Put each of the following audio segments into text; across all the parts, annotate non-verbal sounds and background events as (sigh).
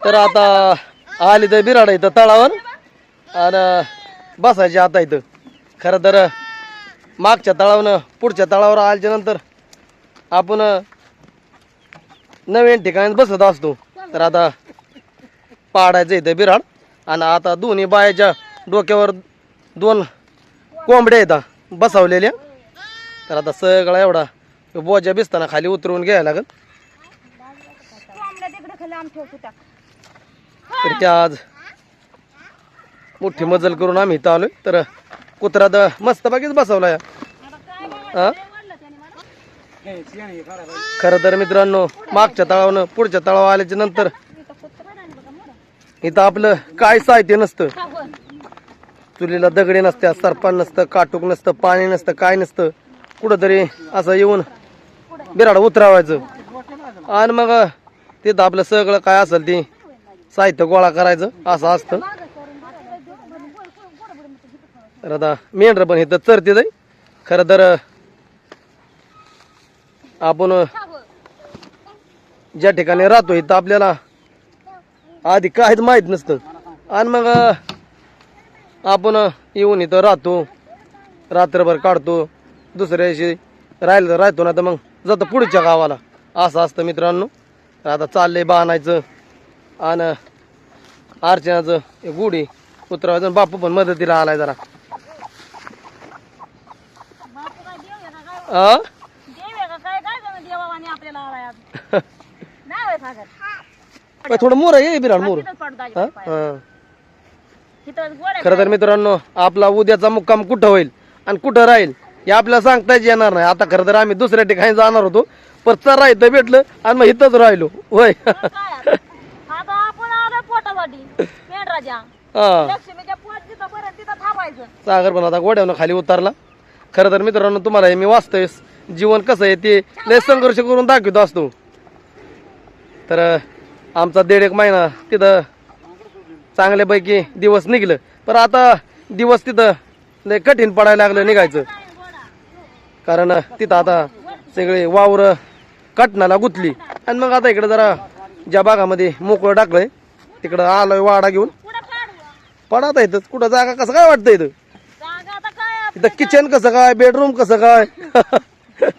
तर आता आली तर बिराड इथं तळावर आणि बसायची आता इथं. खरं तर मागच्या तळावनं पुढच्या तळावर आल्याच्यानंतर आपण नवीन ठिकाणी बसत असतो. तर आता पाडायचं इथं बिराड आणि आता दोन्ही बायाच्या डोक्यावर दोन कोंबड्या येतात बसवलेल्या. तर आता सगळा एवढा बोजा बिसताना खाली उतरवून घ्यायला लागल कोंबड्या तिकडे खाली आमच्या होत्या तर त्या आज मोठी मजल करून आम्ही इथं आलोय. तर कुत्रा तर मस्त बाकीच बसवलाय. हा? खरं तर मित्रांनो मागच्या तळावनं पुढच्या तळावर आल्याच्यानंतर इथं आपलं काय साहित्य नसतं. चुलीला दगडे नसत्या सरपान नसतं काटूक नसतं पाणी नसतं काय नसतं. कुठंतरी असं येऊन बिराड उतरावायचं. आणि मग तिथं आपलं सगळं काय असेल ते साहित्य गोळा करायचं असं असतं. तर आता मेंढर पण इथं चरते जाई खरं तर आपण ज्या ठिकाणी राहतो इथं आपल्याला आधी काहीच माहीत नसतं. आणि मग आपण येऊन इथं राहतो रात्रभर काढतो दुसऱ्याशी राहिलं तर राहतो ना तर मग जातो पुढच्या गावाला. असं असतं मित्रांनो. आता चाललंय बांधायचं. आणि अर्चनाचं गुढी उतरवायचं बापू पण मदतीला आलाय जरा. पण थोडं मोर आहे बिराड मोर. खरं तर मित्रांनो आपला उद्याचा मुक्काम कुठं होईल आणि कुठं राहील हे आपल्याला सांगताच येणार नाही. आता खरं तर आम्ही दुसऱ्या ठिकाणी जाणार होतो पण चरा इथं भेटलं आणि मग इथंच राहिलो. होय. हा. लक्ष्मीच्या पोट तिथं पर्यंत तिथं थांबायचं. सागर पण आता गोड्यावनं खाली उतरला. खरं तर मित्रांनो तुम्हाला हे मी वाचतोय जीवन कसं आहे ते लय संघर्ष करून दाखवत असतो तर आमचा दीड एक महिना तिथं चांगल्यापैकी दिवस निघलं. पण आता दिवस तिथं लय कठीण पडायला लागलं निघायचं. कारण तिथं आता सगळे वावर कटणाला गुतली. आणि मग आता इकडं जरा ज्या भागामध्ये मोकळं टाकलंय तिकडं आलोय वाडा घेऊन. कुठं पडत येतच कुठं जागा कसं काय वाटतं इथं? जागा आता काय इथं किचन कसं काय? बेडरूम कसं काय? सगळं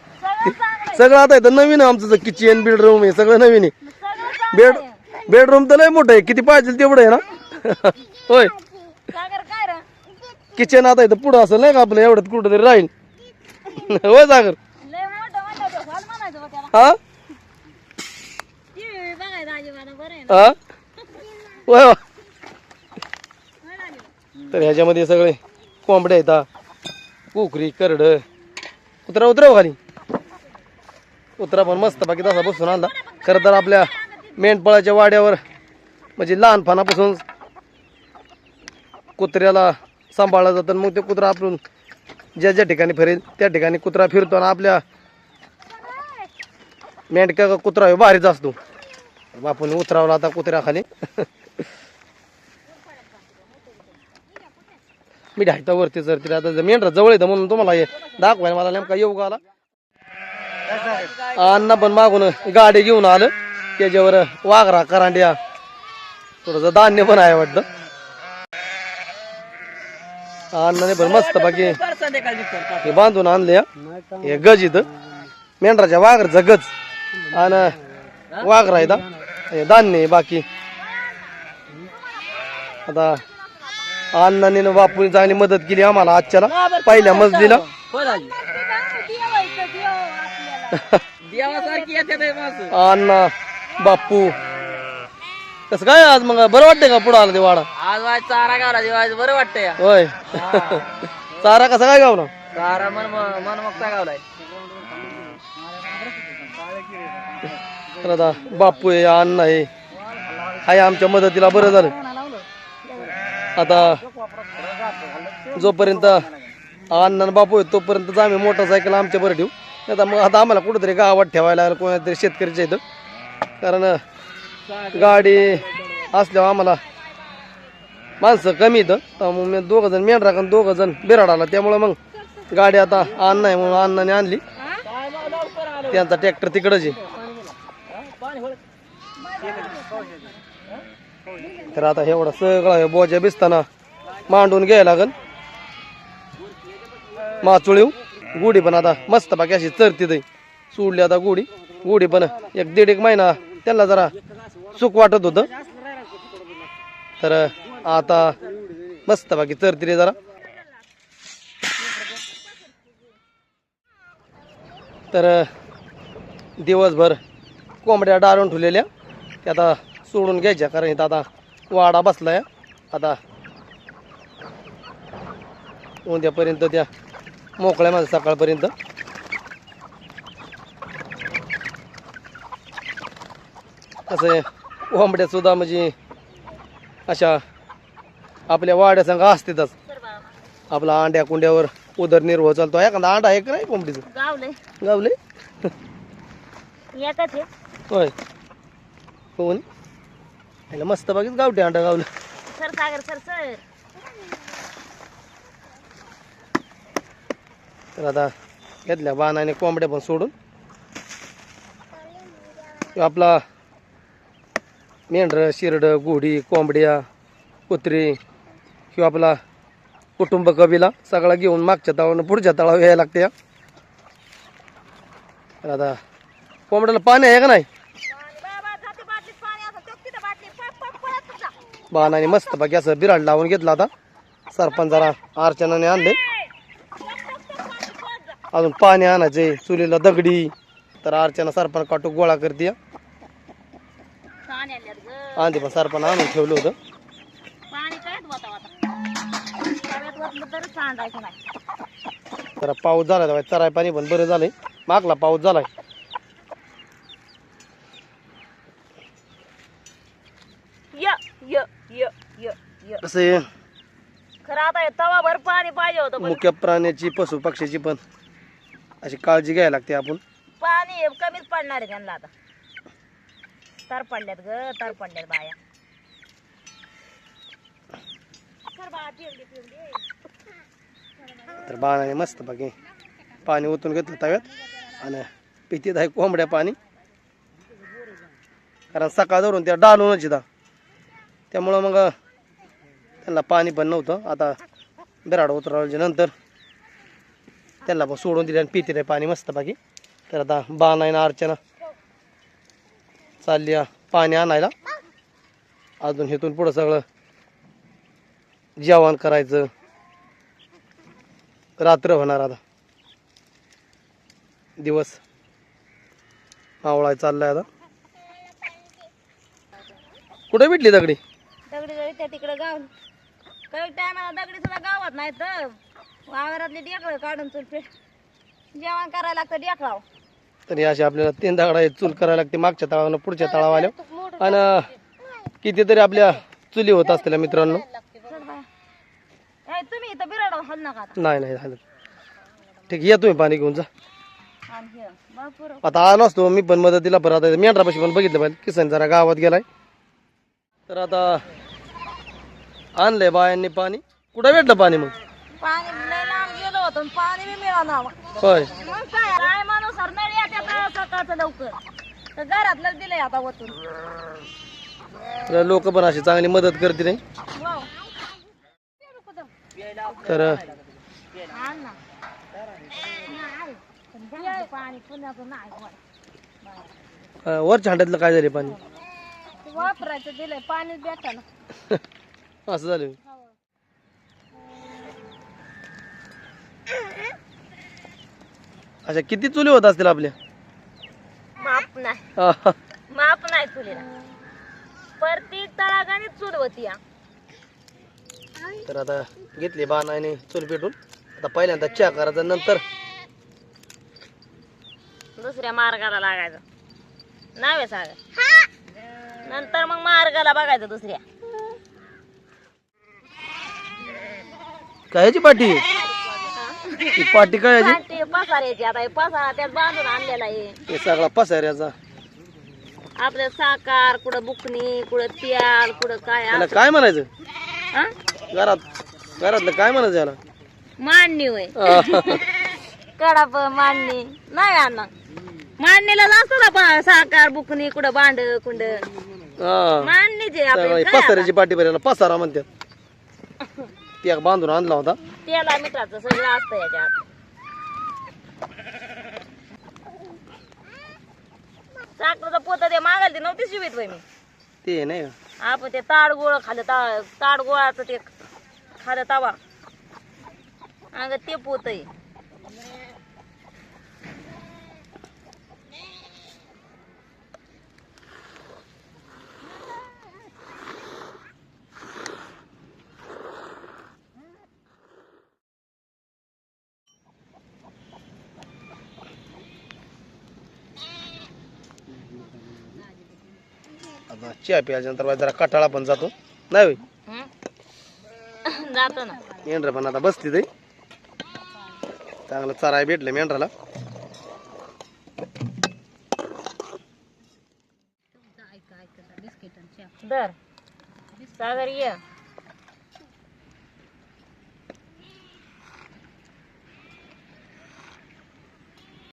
चांगलं सगळं आता इथं नवीन आहे आमचं किचन बेडरूम आहे सगळं नवीन आहे. सगळं चांगलं बेड बेडरूम तर लय मोठं आहे. किती पाहिजे तेवढं आहे ना? (laughs) होय. सागर काय रे? किचन आता इथं पुढं असेल नाही का आपलं एवढं कुठं तरी राहील (laughs) होय सागर? लय मोठं म्हणलं तर हॉल म्हणायचं बा त्याला. हा? टीव्ही बघायचं आजीबाला बरं आहे ना. हा? तर ह्याच्यामध्ये सगळे कोंबड्या येतात कुकरी करड. कुत्रा उतराव खाली. कुत्रा पण मस्त बाकी तसा बसून आणला. खरं तर आपल्या मेंढपाळाच्या वाड्यावर म्हणजे लहानपणापासून कुत्र्याला सांभाळलं जातं आणि मग ते कुत्रा आपण ज्या ज्या ठिकाणी फिरेल त्या ठिकाणी कुत्रा फिरतो आणि आपल्या मेंढका का कुत्रा भारीच असतो. बापून उतरावला आता कुत्र्याखाली. मी ढायता वरती जर तिला आता मेंढरा जवळ येतं म्हणून तुम्हाला हे दाखवायला मला नेमका येऊ आला. अण्णा पण मागून गाडी घेऊन आलं. त्याच्यावर वाघरा करांड्या थोडस धान्य पण आहे वाटतं. अण्णाने पण मस्त बाकी हे बांधून आणले हे गज इथं. मेंढराच्या वाघरचा गज. आणि वाघरा इथं. हे धान्य आहे बाकी आता अण्णाने न बापूने चांगली मदत केली आम्हाला आजच्याला पहिल्या मजलीला अण्णा बापू कसं काय आज मग बरं वाटतंय का पुढं आलं ते वाडा आज वाज चारा गावला दिवाळी बरं वाटतंय होय चारा कसा काय गावला चारा मन मन मगता गावलाय तर आता बापू आहे अण्णा आहे. हाय आमच्या मदतीला बरं झालं. आता जोपर्यंत अण्णा आणि बापू आहे तोपर्यंत आम्ही मोटरसायकल आमच्या बरं ठेवू. आता मग आता आम्हाला कुठेतरी गावात ठेवायला लागलं कोणातरी शेतकरीच्या इथं. कारण गाडी असल्यावर आम्हाला माणसं कमी इथं मग मी दोघं जण मेंढरा आणि दोघं जण बिराडाला त्यामुळं मग गाडी आता अण्णा आहे म्हणून अण्णाने आणली. त्यांचा ट्रॅक्टर तिकडच आहे. तर आता एवढा सगळं बोजा बिसताना मांडून घ्यायला लागल. माचुळीव गुढी पण आता मस्त बाकी अशी चरती ते. सोडली आता गुढी. गुढी पण एक दीड एक महिना त्यांना जरा सुख वाटत होतं. तर आता मस्त बाकी चरती रे जरा. तर दिवसभर कोंबड्या डाळून ठेवलेल्या. त्या आता सोडून घ्यायच्या कारण इथं आता वाडा बसलाय. आता उद्यापर्यंत त्या मोकळ्या माझ्या सकाळपर्यंत. कसं आहे कोंबड्या सुद्धा म्हणजे अशा आपल्या वाड्या संघ असतातच. आपला अंड्या कुंड्यावर उदरनिर्वाह चालतो. एखादा अंडा आहे का नाही कोंबडीचं? गावलंय. गावले एकच आहे. होय. कोण? याला मस्त बाकीच गावठी अंडा गावलं. Sir Sagar sir sir. तर आता घेतल्या बाणाने कोंबड्या पण सोडून. आपला मेंढरं शिरडं घोडी कोंबड्या कुत्री किंवा आपला कुटुंब कबिला सगळा घेऊन मागच्या तळावरून पुढच्या तळावर यायला लागते आता कोंबड्याला पाणी आहे का नाही बाबा जाते बाटलीत पाणी असं तो तिथं बाटली पळ पळ पळत जा. बाणाने मस्त बाकी असं बिराड लावून घेतला आता. सरपंचाला अर्चनाने आणले. अजून पाणी आणायचे चुलीला दगडी. तर अर्चना सरपण काटूक गोळा करते. पाणी आधी पण सरपण आणून ठेवलं होतं. जरा तर पाऊस झाला चराय पाणी पण बरं झालंय. मागला पाऊस झालाय. Yeah, य य य. कसं आहे, खरं आता हे तवाभर पाणी पाहिजे होतं पण. मुख्य प्राण्याची पशु पक्षीची पण अशी काळजी घ्यायला लागते आपण. पाणी हे कमीच पडणार आहे त्यांना आता. तर पडल्यात ग तर पडल्यात बाया. तर बाणाने मस्त बाकी पाणी ओतून घेतलं तव्यात आणि पितीत आहे कोंबड्या पाणी. कारण सकाळ धरून त्या डालूनच येतात. त्यामुळं मग त्यांना पाणी पण नव्हतं. आता बिराड उतरवल्याच्या नंतर त्यांना पण सोडून दिले आणि पिते रे पाणी मस्त बाकी तर आता बाण आहे ना अर्चना. चालली पाणी आणायला. अजून हेतून पुढं सगळं जेवण करायचं. रात्र होणार आता. दिवस मावळाय चाललाय आता. कुठे भेटली दगडी? त्या तिकडे गाव. काही टायमाला दगडी सुद्धा गावात नाही तर. वावरातले डेकळ काढून चुल पे जेवण करायला लागतं डेकळाव तरी अशी आपल्याला तीन दगडा चूल करायला लागते मागच्या तळावर पुढच्या तळावर आल्या. आणि कितीतरी आपल्या चुली होत असतील मित्रांनो. चल बाया. ए, तुम्ही इथं बिराडाव हल नका आता. नाही नाही झालं ठीक या तुम्ही पाणी घेऊन जा. आणि हे बापूर आता आलो असतो मी पण मदतीला परत आता मेंढरापाशी पण बघितलं पाहिजे. किसन जरा गावात गेलाय. तर आता आणलंय बायांनी पाणी. कुठं भेटलं पाणी मग? पाणी लय लांब गेलो होतो आणि पाणी बी मिळालं होय. मग काय काय माणूस नळी येतात सकाळचं लवकर? तर घरातलं दिलंय आता वतून. लोक पण अशी चांगली मदत करते नाही वाव. तर आण ना. नाही. पण घराचं पाणी पुण्याचं नाही गोड. अं, वरच्या हांड्यातलं काय झाले पाणी? ते वापरायचं दिलंय पाणी भेटायला (laughs) असं झालं. अच्छा किती चुली होत असतील आपल्या? माप नाही. आहा. माप नाही चुलीला. प्रत्येक तळागाने चूल होती या. तर आता घेतली बाणाने चूल पेटून. आता पहिल्यांदा चहा करायचा नंतर दुसऱ्या मार्गाला लागायचं. नावे सागर. नंतर मग मार्गाला बघायचं दुसऱ्या. कायची पाठी ही पाठी काय याची पाटी पसाऱ्याची आता हे पसारा त्यात बांधून आणलेला आहे. हे सगळा पसाऱ्याचा. आपलं साकार कुठं बुकणी कुठं त्याल कुठं काय त्याला काय म्हणायचं? हा? घरात घरातलं काय म्हणायचं याला? मांडणी होय. आहा. कडाप मांडणी. नाही अण्णा मांडणीला असतो ना साकार बुकणी कुठं भांड कुंड हा. मांडणीचे आपले. पसाऱ्याची पाठी पर्यंत पसारा म्हणतात. एक बांधून आणला होता. तेला मिठाचं सगळं असतं याच्यात. साखरेचं पोत ते मागायला ते नव्हती शिवित बाई मी. ते नाही. का आपण ते ताड गोळ खाल्लं ता ताड गोळाचं ते खाल्लं तवा. अगं ते पोत आहे आता चहा प्यायच्या नंतर जरा कटाळा पण जातो. नाही होय? जातो ना. मेंढर पण आता बसली ते चांगलं चराय भेटलं मेंढराला. दर सागर ये.